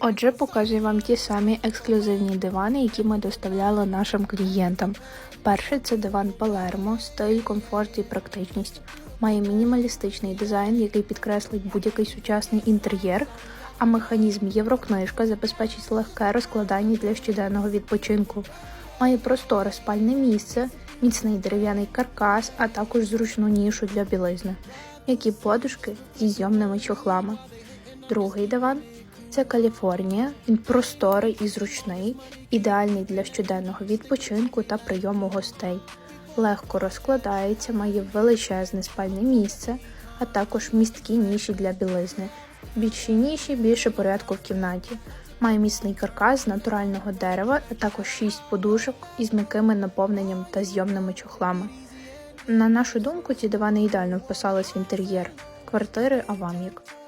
Отже, показую вам ті самі ексклюзивні дивани, які ми доставляли нашим клієнтам. Перший це диван Палермо, стиль, комфорт і практичність. Має мінімалістичний дизайн, який підкреслить будь-який сучасний інтер'єр, а механізм Єврокнижка забезпечить легке розкладання для щоденного відпочинку. Має просторе спальне місце, міцний дерев'яний каркас, а також зручну нішу для білизни, м'які подушки зі зйомними чохлами. Другий диван це Каліфорнія. Він просторий і зручний, ідеальний для щоденного відпочинку та прийому гостей. Легко розкладається, має величезне спальне місце, а також місткі ніші для білизни. Більші ніші, більше порядку в кімнаті. Має міцний каркас з натурального дерева, а також 6 подушок із м'якими наповненням та зйомними чохлами. На нашу думку, ці дивани ідеально вписались в інтер'єр квартири, а вам як?